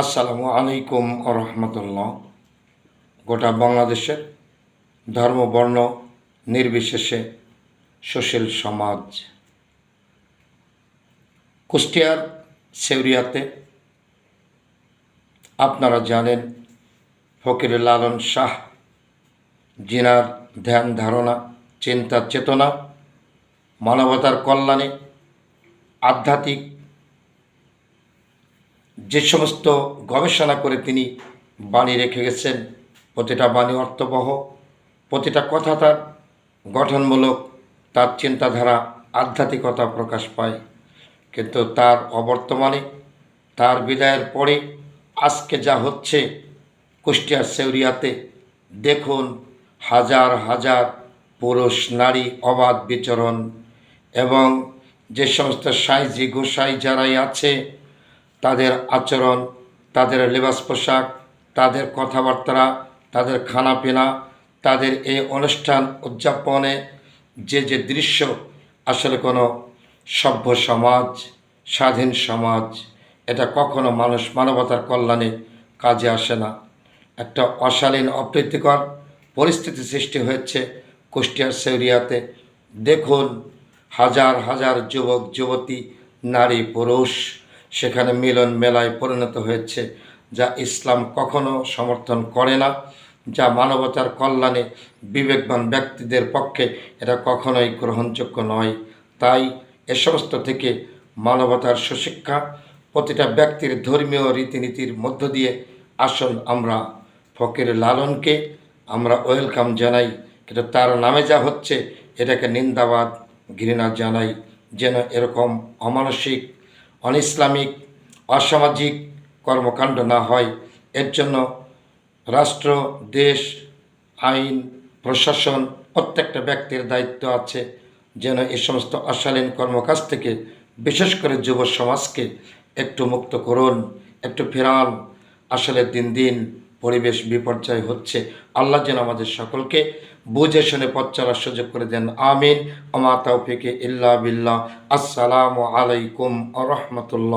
আসসালামু আলাইকুম রহমতুল্লাহ। গোটা বাংলাদেশের ধর্ম, বর্ণ নির্বিশেষে সুশীল সমাজ। কুষ্টিয়ার সেউরিয়াতে আপনারা জানেন ফকির লালন শাহ জিনার ধ্যান ধারণা, চিন্তা, চেতনা, মানবতার কল্যাণে আধ্যাত্মিক যে সমস্ত গবেষণা করে তিনি বাণী রেখে গেছেন, প্রতিটা বাণী অর্থবহ, প্রতিটা কথা তার গঠনমূলক, তার চিন্তাধারা আধ্যাত্মিকতা প্রকাশ পায়। কিন্তু তার অবর্তমানে, তার বিদায়ের পরে আজকে যা হচ্ছে কুষ্টিয়ার সেউরিয়াতে, দেখুন হাজার হাজার পুরুষ, নারী, অবাধ বিচরণ এবং যে সমস্ত সাইজি গোসাই যারাই আছে তাদের আচরণ, তাদের লেবাস পোশাক, তাদের কথাবার্তা, তাদের খানাপিনা, তাদের এই অনুষ্ঠান উদযাপনে যে যে দৃশ্য, আসলে কোনো সভ্য সমাজ, স্বাধীন সমাজ, এটা কখনো মানুষ মানবতার কল্যাণে কাজে আসে না। একটা অশালীন, অপ্রীতিকর পরিস্থিতি সৃষ্টি হয়েছে কুষ্টিয়ার সেউরিয়াতে। দেখুন, হাজার হাজার যুবক, যুবতী, নারী, পুরুষ সেখানে মিলন মেলায় পরিণত হয়েছে, যা ইসলাম কখনো সমর্থন করে না, যা মানবতার কল্যাণে বিবেকবান ব্যক্তিদের পক্ষে এটা কখনোই গ্রহণযোগ্য নয়। তাই এ সমস্ত থেকে মানবতার সুশিক্ষা প্রতিটা ব্যক্তির ধর্মীয় রীতিনীতির মধ্য দিয়ে আসল আমরা। ফকির লালনকে আমরা ওয়েলকাম জানাই। কিন্তু তার নামে যা হচ্ছে, এটাকে নিন্দাবাদ, ঘৃণা জানাই, যেন এরকম অমানসিক অনইসলামিক অসামাজিক কর্মকাণ্ড না হয়, এর জন্য রাষ্ট্র, দেশ, আইন, প্রশাসন প্রত্যেকটা ব্যক্তির দায়িত্ব আছে যেন এই সমস্ত অশালীন কর্মকাজ থেকে, বিশেষ করে যুব সমাজকে একটু মুক্ত করুন, একটু ফেরান, আসলে দিন দিন পরিবেশ বিপর্যয় হচ্ছে। আল্লাহ যেন আমাদের সকলকে বুঝে শুনে পথ চলার সুযোগ করে দেন। আমিন। আমা তৌফিকে ইল্লা বিল্লাহ। আসসালামু আলাইকুম আ রহমতুল্লাহ।